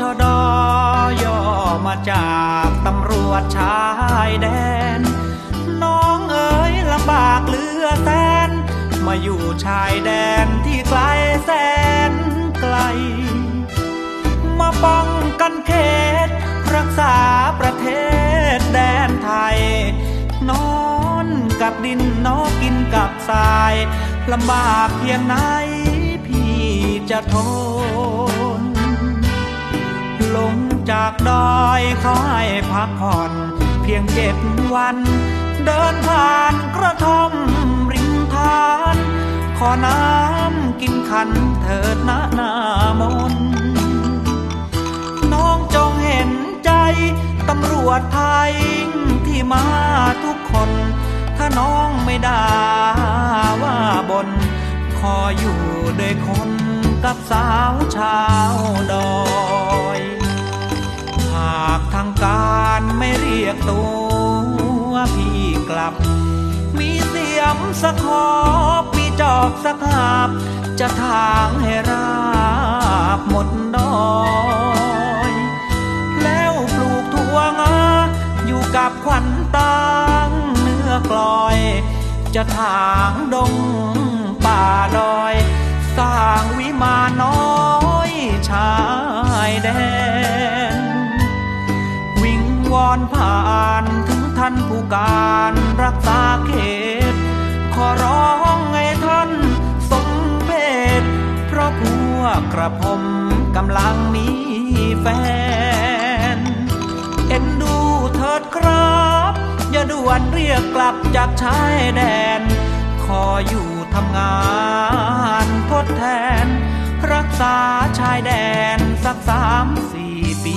ชดย่อมาจากตำรวจชายแดน น้องเอ๋ยลำบากเหลือแสน มาอยู่ชายแดนที่ไกลแสนไกล มาป้องกันเขต รักษาประเทศแดนไทย นอนกับดินนอกินกับทรายลำบากเพียงไหนพี่จะทน จากดอยเขาให้พักผ่อนเพียงเจ็ดวัน เดินผ่านกระท่อมริมทาน ขอน้ำกินขันเถิดนะนามนน้องจงเห็นใจตำรวจไทยที่มาทุกคน ถ้าน้องไม่ด่าว่าบน ขออยู่ด้วยคนกับสาวชาวดอย กตัวพี่กลับ มีเสียมสักขอบมีจอบสักหาบ จะทางให้ราบหมดดอยแล้วปลูกถั่วงาอยู่กับขวัญตังเนื้อกลอย จะทางดงป่าดอย การรักษาเขต ขอร้องให้ท่านสมเพศเพราะพวกกระผมกำลังมีแฟน เอ็นดูเถิดครับ อย่าด่วนเรียกกลับจากชายแดน ขออยู่ทำงานทดแทน รักษาชายแดนสักสามสี่ปี